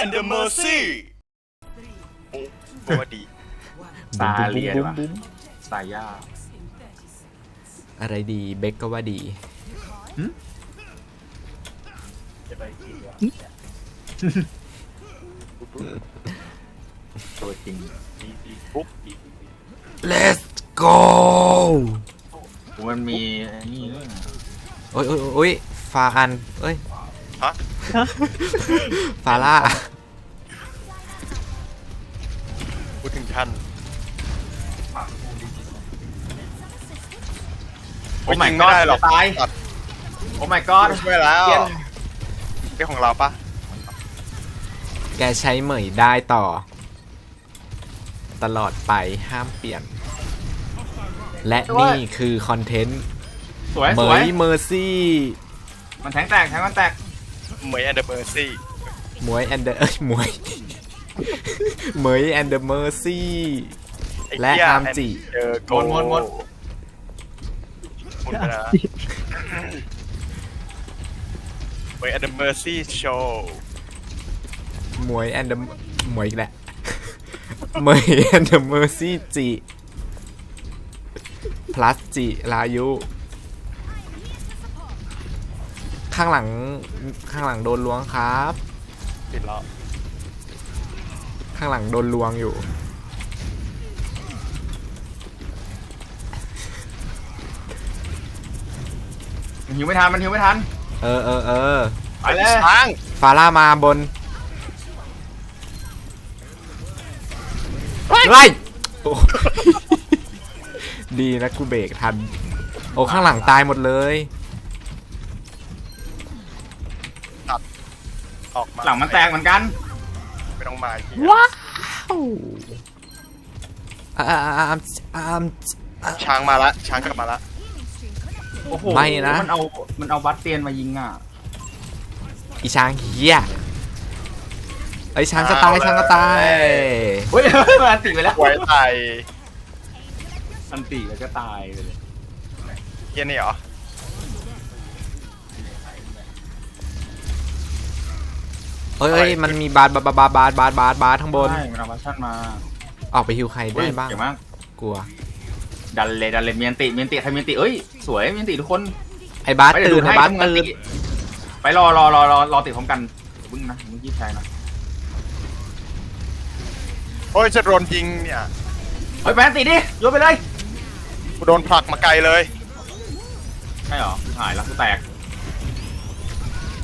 and the mercy โอ้กูว่าดีตาเรียนว่ะบุ้มสายยาอะไรดีเบคก็ว่าดีตัวจริง ปุ๊บ let's go มันมีไอ้นี่ด้วยนะ โอ้ยโอ้ยโอ้ยฟาอันเอ้ย ฮะ ฟาร่าพูดถึงท่านโอ้ไม่ my ยิงไม่ได้หรอก god ตาย ตัดโอ้ my god ไม่แล้วเกลียดเป็นของเราปะแกใช้เหมยได้ต่อ ตลอดไปห้ามเปลี่ยน และนี่คือคอนเทนต์สวยเหมสวยยเมอร์ซี่ มันแทงแตกแทงมันแตก เหมย and the mercy หมวยแอนเดอร์เอ้ยหมวยเหมยแอนเดอร์เมอร์ซี่ไอ้และเหี้ยอามจิ เจอโกหมดหมดหมดหมดไปแล้วเหมย and the mercy show หมวยแอนเดอร์หมวยอีกแหละเหมยแอนเดอร์เมอร์ซี่จิ plus จิลายุ ข้างหลังข้างหลังโดนล้วงครับ ปิดแล้วข้างหลังโดนลวงอยู่ มันหิวไม่ทัน มันหิวไม่ทัน เออเออเออไปเลยช้างฟาร่ามาบนไล่โอ้ดีนะกูเบรกทัน โอ้ข้างหลังตายหมดเลย ออกมาหลังมันแตกเหมือนกันไม่ต้องมาไอ้เหี้ยว้าวอ่าอ่าอ่า ช้างมาละช้างกลับมาละโอ้โหไม่นะ มันเอามันเอาบัตเตียนมายิงอะอีช้างเฮียไอยช้างก็ตายช้างก็ตายเฮ้ยมันอันติไปแล้วไว้ตายอันติแล้วก็ตายไปเลย เหี้ยนี่เหรอ เอ้ยเอ้ยมันมีบาร์บาร์บาร์บาร์บาร์บาร์บาร์ทั้างบน ใช่มันเอาบัตชั่นมาออกไปฮิวใครได้บ้าง เก่งมาก กลัว ดันเลยดันเลยเมียนติเมียนติใครเมียนติเอ้ยสวยเมียนติทุกคน ไอ้บาร์ไปเดี๋ยวตื่นดูไอ้ให้บาร์มึงอันตื่นติไปรอรอรอรอรอติดพร้อมกันอย่าเพิ่งนะมึงยีบใช้นะโอ้ยจะโดนยิงเนี่ยเฮ้ยไปอันติดิโยนไปเลยกูโดนผลักมาไกลเลยใช่เหรอหายแล้วกูแตก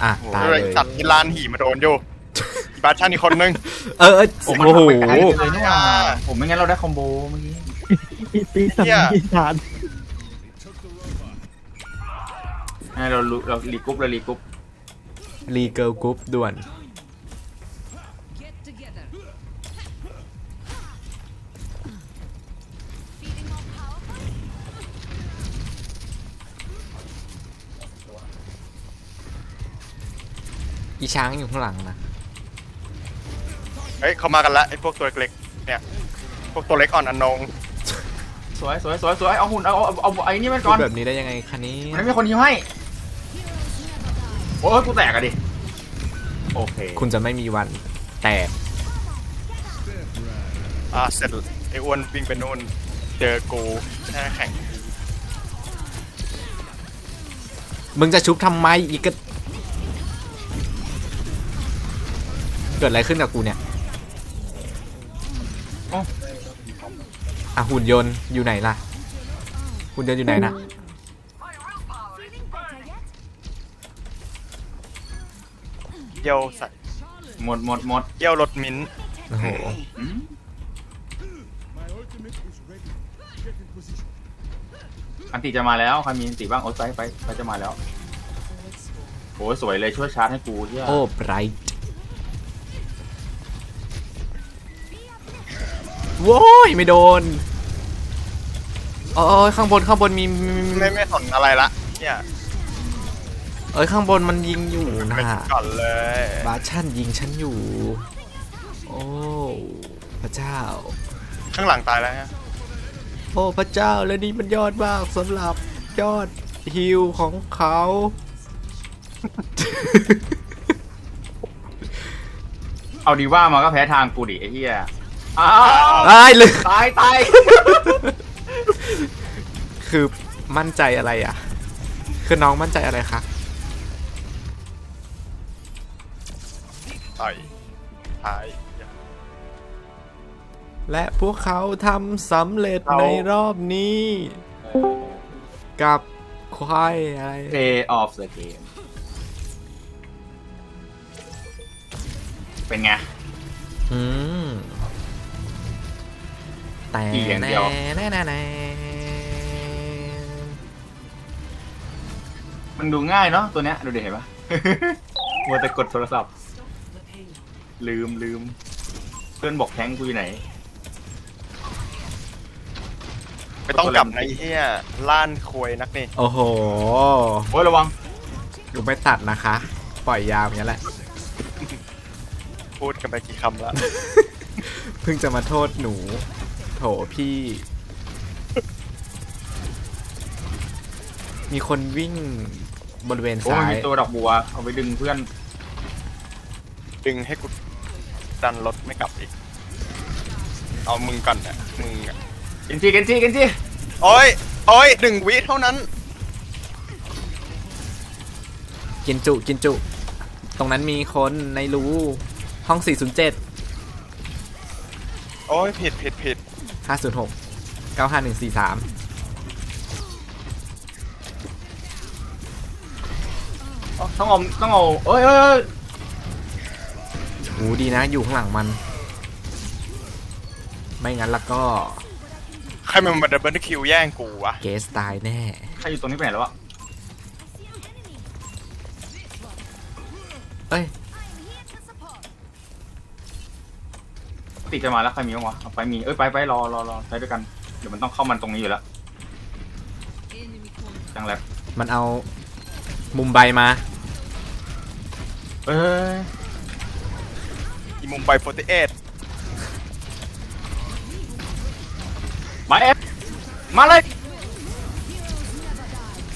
อะโอ้ตายยเลยจัดกินลานหีมาโดนอยู่บาชันอีกคนนึง เออเออโอ้มันโอ้โหทำไปไกลเลยนี่หว่าผมไม่งั้นเราได้คอมโบเมื่อกี้ตีสัมเหี้ยมีฐานให้เรารู้เรารีกรุ๊ปเรารีกรุ๊ปรีเกิลกรุ๊ปด่วน อีช้างอยู่ข้างหลังนะเฮ้ยเขามากันละไอ้พวกตัวเล็กๆเนี่ย พวกตัวเล็กอ่อนอนงสวยสวยสวยสวยเอาหุ่นเอาเอาเอาไอ้นี่มันพูก่อดนแบบนี้ได้ยังไงคะนี้มันไม่มีคนยิ้มให้โอ้ยกูแตกอะดิโอเคคุณจะไม่มีวันแตกอ่าเสร็จไอ้อ้วนวิ่งไปนู่นเจอกูแช่แข่งมึงจะชุบทำไมอีกก็ เกิดอะไรขึ้นกับกูเนี่ยอะหุ่นยนต์อยู่ไหนล่ะ หุ่นยนต์อยู่ไหนนะเยี่ยวใส่หมดหมดหมดเยี่ยวรถมิ้นท์โอ้โหอืมอันติจะมาแล้วใครมีอันติบ้างโอ้ยไปไปไปจะมาแล้วโอ้ยสวยเลยช่วยชาร์จให้กูเฮียโอ้ไบรท์ โว้ยไม่โดนโอ้ยข้างบนข้างบนมีมีมีไม่ไม่สนอะไรละเนี่ยเอ้ยข้างบนมันยิงอยู่นะเป็นก่อนเลยบาชั่นยิงฉันอยู่ โอ้พระเจ้า ข้างหลังตายแล้วฮะโอ้พระเจ้าและนี่มันยอดมากสำหรับยอดฮิลของเขา เอาดีว่ามาก็แพ้ทางกูดิไอ้เหี้ย อ้าวอ้ายลืมตายตายคือมั่นใจอะไรอะ คือน้องมั่นใจอะไรคะต่อยท้าย และพวกเขาทำสำเร็จในรอบนี้ กับควายอะไรเพย์ออฟเดอะเกมเป็นไง แต่อีกอย่างเดียว แน่แน่แน่มันดูง่ายเนาะตัวเนี้ยดูดิเห็นปะ มัวแต่กดโทรศัพท์ ลืมลืมเพื่อนบอกแทงกูอยู่ไหน ไม่ต้องกลับนะไอ้เฮียล้านควยนักนี่โอ้โหโอ้ยระวังดูไม่ตัดนะคะ ปล่อยยาวอย่างนี้ยแหละ พูดกันไปกี่คำละ เพิ่งจะมาโทษหนู โถพี่ มีคนวิ่งบริเวณโอ้ยซ้ามันยมีตัวดอกบัว เอาไปดึงเพื่อน ดึงให้กูดันรถไม่กลับอีก เอามึงก่อนนะมึงอะเกนจีเกนจีเกนจีโอ้ยโอ้ยหนึ่งวิเท่านั้น กินจุกินจุ ตรงนั้นมีคนในรูห้อง 407 โอ้ยผิดผิดผิด 506 95143ต้องเอาต้องเอาเอ้ยเอ้ยเอ้ยโหดีนะอยู่ข้างหลังมัน ไม่งั้นแล้วก็ใครมันมาดับเบิลคิวแย่งกูวะเกสตายแน่ ใครอยู่ตรงนี้ไปไหนแล้วอะเอ้ย ติจะมาแล้วใครมีบ้างวะเอาไปมีเอ้ยไปไปรอรอรอใช้ด้วยกันเดี๋ยวมันต้องเข้ามันตรงนี้อยู่แล้วจังแล้วมันเอามุมใบมาเอ้ยอีมุมไบโฟติเอทมาเอฟมาเลย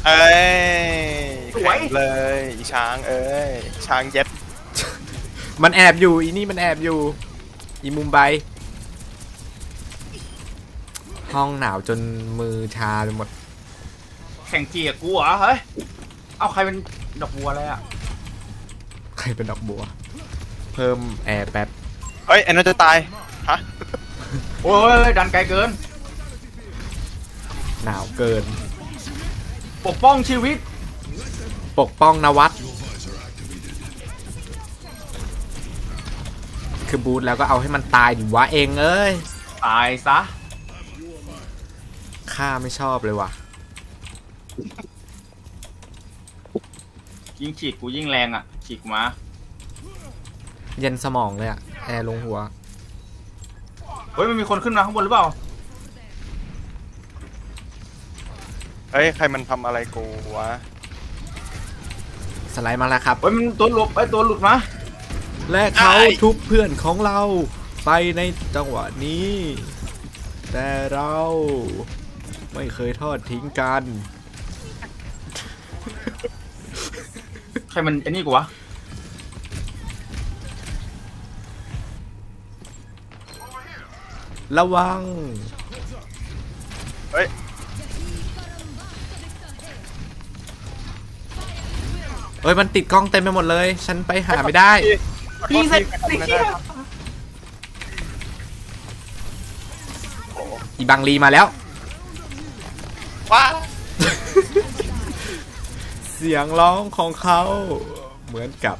เอ้ยสวย แข็งเลยอีช้างเอ้ยช้างเย็ดมันแอบอยู่อีนี่มันแอบอยู่ อีมุมใบห้องหนาวจนมือชาไปหมด แข่งเกียร์กูเหรอเฮ้ย เอาใครเป็นดอกบัวอะไรอะใครเป็นดอกบัว เพิ่มแอร์แป๊บ เฮ้ยไอ้นั่นจะตาย ฮะ โอ้ยดันไกลเกิน หนาวเกิน ปกป้องชีวิต ปกป้องนวัด คือบูทแล้วก็เอาให้มันตายดิวะเองเอ้ยตายซะข้าไม่ชอบเลยว่ะ ยิ่งฉีกกูยิ่งแรงอะฉีกมาเย็นสมองเลยอะแอร์ลงหัว เฮ้ยมันมีคนขึ้นมาข้างบนหรือเปล่าเฮ้ย ใครมันทำอะไรกูวะ สไลด์มาแล้วครับ เฮ้ยมันตัวหลบไอ้ยตัวหลุดมา และเขาทุบเพื่อนของเราไปในจังหวะนี้ แต่เราไม่เคยทอดทิ้งกัน ใครมันไอ้นี่กูวะ ระวัง เฮ้ยเอ้ย มันติดกล้องเต็มไปหมดเลย ฉันไปหาไม่ได้ พี่เสร็จสิอีบังลีมาแล้ว ว้าเสียงร้องของเขา เหมือนกับ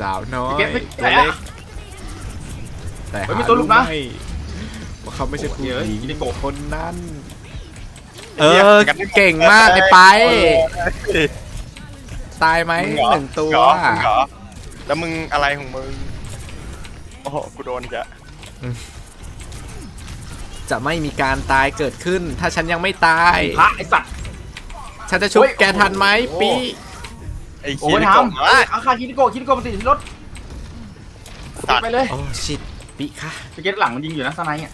สาวน้อยตัวเล็กแต่เฮ้ยหามีตัวหลุรู้ดนะไหมว่าเขาไม่ใช่ผู้โอ้ยหญิงยิงโกะคนนั้น เออ เก่งมากไอ้ไป ตายไหมหนึ่งตัว เหรอมึงเหรอแล้วมึงอะไรของมึง โอ้โห กูโดนอีกอะจะไม่มีการตายเกิดขึ้น ถ้าฉันยังไม่ตาย พระไอ้สัตว์ ฉันจะชุบโอ้ยแกทันไหมโอ้โห ปี ไอ้โอ้ขี้ยนี่ทกบำวะอาคาคิดิโกะคิดิโกะมันติดที่รถสัตว์ไปเลยโอ้ชิดปีค่ะไปเก็ตหลังมันยิงอยู่นะสไนอะ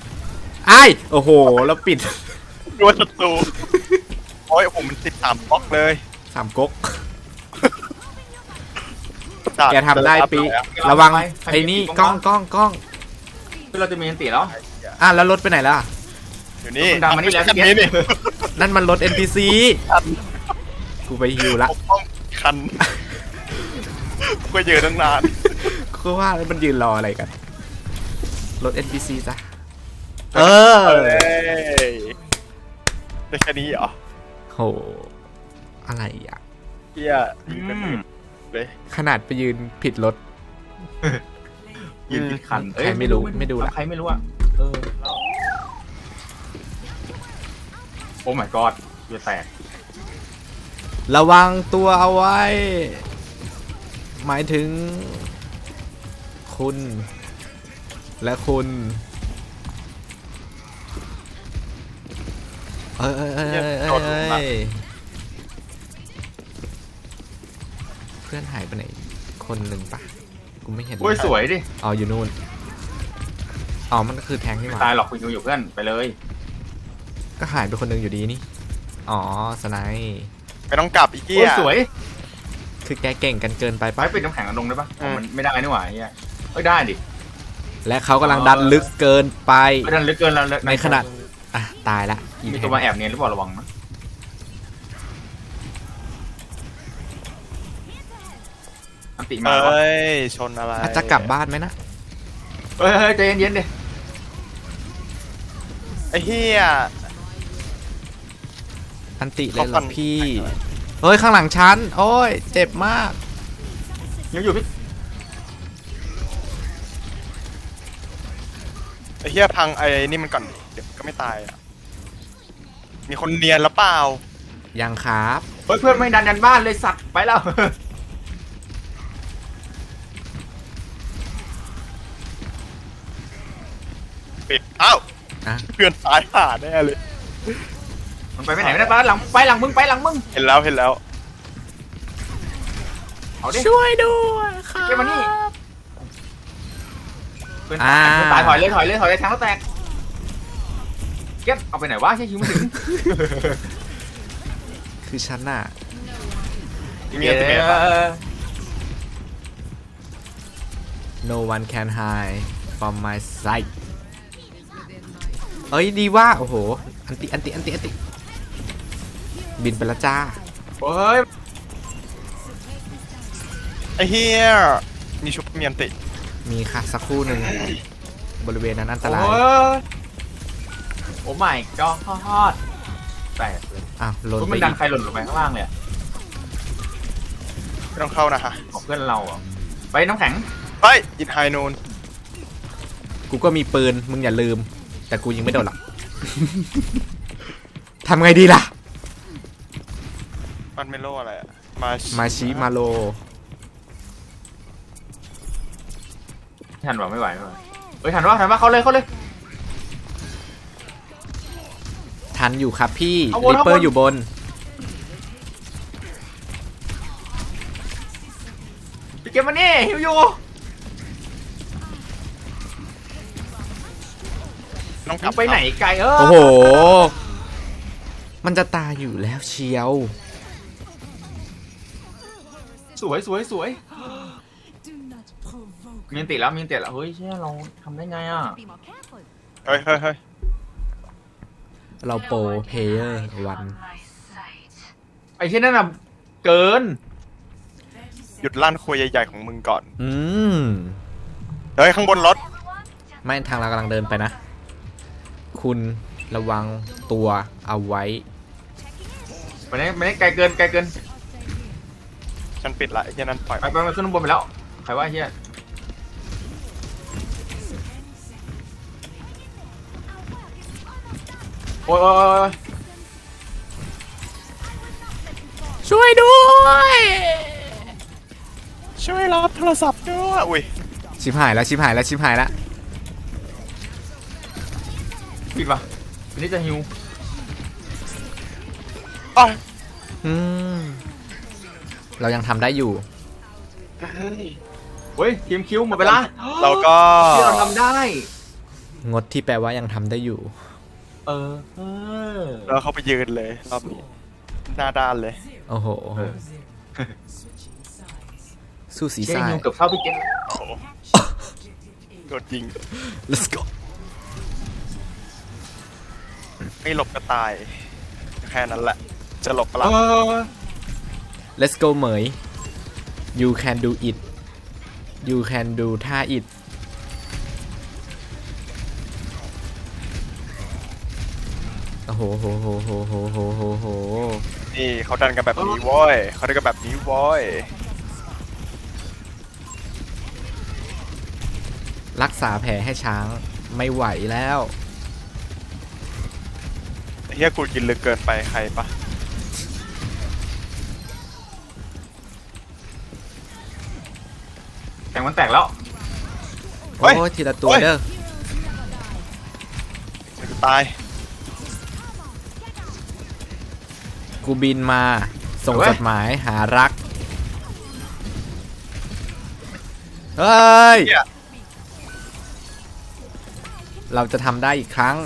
ไอ้ายโอ้โห แล้วปิดโดนศัตรูโอ้ยผมมันติดสามบล็อกเลยสามก๊ก จัดแกทำได้จะปีอัพแล้วระวังไอ้นี่กล้องกล้องกล้องคือเราจะมีอันติแล้วอะแล้วรถไปไหนล่ะ อยู่นี่ดังมานี่แล้วคันนี้นี่นั่นมันรถ NPC กูไปฮิวละปกป้องคันกูก็ยืนตั้งนานกูว่าแล้วมันยืนรออะไรกัน รถ NPC จ้ะเออเอ้ยได้แค่นี้เหรอโหอะไรอะเฮียยิงกัน เลย ขนาดไปยืนผิดรถ ยืนผิดคันใครไม่รู้ไม่ดูละ ใครไม่รู้อะเออโอ้ my god เกือแตกระวังตัวเอาไว้ หมายถึง คุณ และคุณ เอ้ยเอ้ยเอ้ยเอ้ยเอ้ย พื่อนหายไปไหนคนหนึ่งปะกูไม่เห็นโอ้ยสวยดิอ๋ออยู่นู่นอ๋อมันก็คือแทงนี่หว่าตายหรอกคุณยูอยู่เพื่อนไปเลย ก็หายไปคนหนึ่งอยู่ดีนี่อ๋อสไนป์ไม่ต้องกลับอีกเฮีโอ้ยยสวยคือแกเก่งกันเกินไปไปปะปิดน้ำแข็งกันลงได้ปะอืมมันไม่ได้นี่หว่าไอ้เฮียเอ้ยได้ดิและเขากำลังดันลึกเกินไป ไม่ดันเหลึกเกินแล้วในขนาดอะตายละอีมีแทตัวงมาแอบเนียนหรือเปล่าระวังนะ ติเอมาแล้ววะ้ยชนอะไรอาจจะกลับบ้านไหมนะ เฮ้ยเฮ้ยใจเย็นๆดิไอ้เฮียอันติเลยเหรเขาฟัอน พี่ เฮ้ย ข้างหลังฉันโอ้ย เจ็บมาก ยังอยู่พี่ไอ้เฮียพังไอ้นี่มันก่อนดิเดี๋ยวก็ไม่ตายอะมีคนเนียนแล้วเปล่ายังครับ เฮ้ยเพื่อนไม่ดันยันบ้านเลยสัตว์ไปแล้ว ปิดเอ้าอะ เพื่อนตายห่าแน่เลย มันไปไม่ไหนไม่ได้ไปหลังไปหลังมึงไปหลังมึงเห็นแล้วเห็นแล้วเอาดิ ช่วยด้วยครัเก็บมานี่ บ เพื่อนอ่าตายเพื่อนตายถอยเลยถอยเลยถอยเลยแทงแล้วแตกเก็บเอาไปไหนวะใช่คิวไม่ถึงคือฉันน่ะมีอันติเมตปะ no one can hide from my sight เอ้ยดีว่า โอ้โห อันติ อันติ อันติ อันติ บินไปและจ้าโอ้ยไอ้เฮียมีชุบมีอันติมีค่ะ สักครู่หนึ่งบริเวณนั้นอันตโอ้ราย ยโอ้ไม่ก็ฮอดแตกเลยอ้าวหล่นเฮ้ยไปมันอีดันกใครหล่นลงไปข้างล่างเลยอะไม่ต้องเข้านะฮะของเพื่อนเราอะไปน้ำแข็งเฮ้ยอินไฮนูนกูก็มีปืน มึงอย่าลืม แต่กูยิงไม่โดนหรอก ทำไงดีล่ะ มันไม่โลอะไรอะมามาชิมาโล ทันวะไม่ไหวไม่ไหวเฮ้ยทันวะทันวะเขาเลยเขาเลย ทันอยู่ครับพี่เอาวนริปเปอเอาวร์น อยู่บนพี่เก็บมานี่ฮิวยู ต้องกมึลังบไปไหนไกลเออโอ้โห มันจะตายอยู่แล้วเชียว สวยสวยสวย Do not provoke มีอันติแล้วมีอันติแล้วเฮ้ยเชี่ยเราทำได้ไงอะ be more careful. เฮ้ยเฮ้ยเฮ้ยเราโปรเพเยอร์วัน ไอ้เชี่ยนั่นน่ะเกิน หยุดลั่นคุยใหญ่ๆของมึงก่อน อืม เฮ้ย ข้างบนรถ ไม่ทางเรากำลังเดินไปนะ คุณระวังตัวเอาไว้ไม่ได้ไม่ได้ไกลเกินไกลเกินฉันปิดละไอ้เฮียนั่นปล่อยไปไปมาขึ้นข้างบนไปแล้วใครว่าไอ้เฮียโอ้ยโอ้ยโอ้ยช่วยด้วย ช่วยรับโทรศัพท์ด้วยอุ้ยชิบหายแล้วชิบหายแล้วชิบหายแล้ว ปิดปะอันนี้จะฮิวอ้อยอืมเรายังทำได้อยู่เฮ้ยทีมคิวหมดเวลาเราก็ที่เราทำได้ งดที่แปลว่ายังทำได้อยู่ เออเออเราเข้าไปยืนเลยรอบนี้หน้าด้านเลย โอ้โหเออสสู้สีเชี่ยสายยูเกือบเท่าพี่เกนโอ้โหโดนยิง let's go ไม่หลบก็ตาย แค่นั้นแหละ จะหลบปะเอล่ะอ let's go เหมย you can do it you can do ท่า it โอ้โหโหโหโหโหโหโหโหนี่เขาดันกันแบบนี้โว้ยเขาดันกันแบบนี้โว้ยรักษาแผลให้ช้างไม่ไหวแล้ว เฮียกูกินลึกเกินไปใครปะแข่งมันแตกแล้วโอ้ยทีละตัวเด้อกูตาย กูบินมา ส่งจดหมายหารัก เฮ้ยเฮียเราจะทำได้อีกครั้ง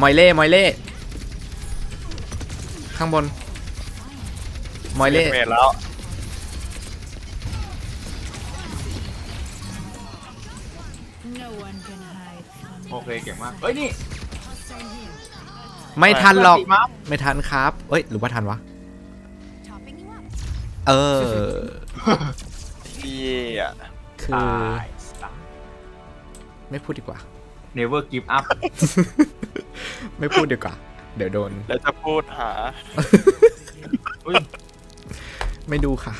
มอยเล่มอยเล่ ข้างบน มอยเล่ เมทแล้ว No one can hide from โอเคเก่งมาก เฮ้ย นี่ไม่ทันหรอกเพื่นตีมาไม่ทันครับ เอ้ย หรือว่าทันวะเออ เฮียคือ ตาย ไม่พูดดีกว่า never give up ไม่พูดดีกว่า เดี๋ยวโดน แล้วจะพูดหาอุ้ยไม่ดูค่ะ